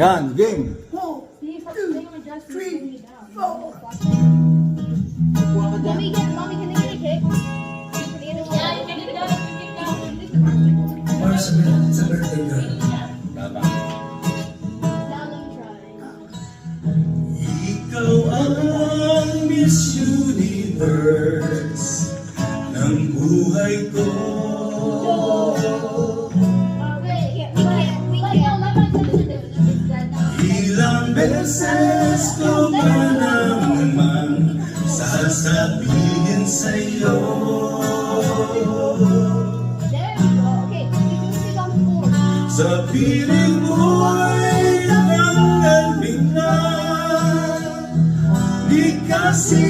Yan, game. One, two, three, four. Mommy, get, mommy, can they get a kick? Can a Yeah, can you can get down. Para sa birthday- sa birthday girl. Ikaw ang Miss Universe ng buhay ko. Beses ko ba naman sasabihin sa'yo. Sa piling mo'y natanggal bigla Di kasi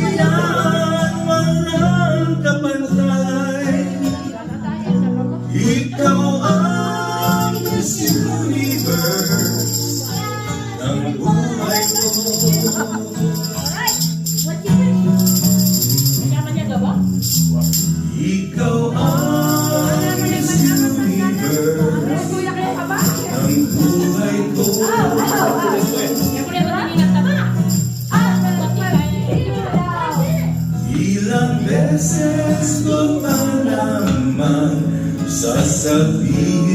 beses ko pa naman sasabihin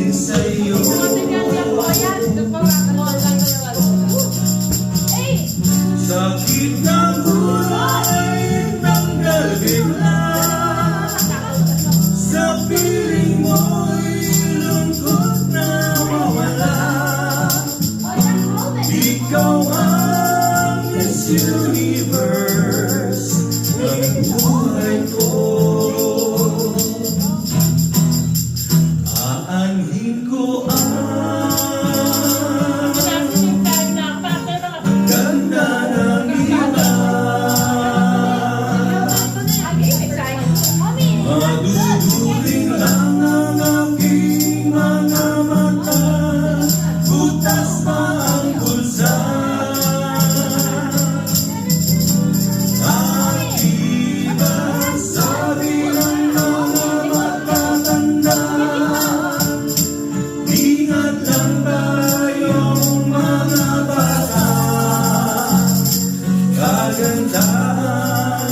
Sakit ng buhay tanggal bigla. Sa piling mo'y lungkot na mawala. Ikaw ang Miss Universe 等待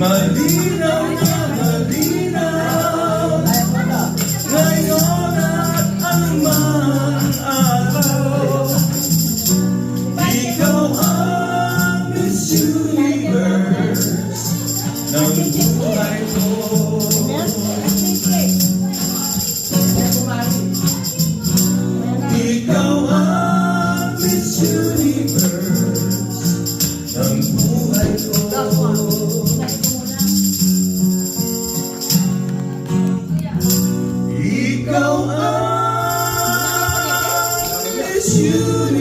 Malinaw na malinaw. Ngayon at anumang araw. Ikaw ang Miss Universe. Ng buhay ko Ikaw ang Miss Universe. Ng buhay ko. Ikaw ang Miss Universe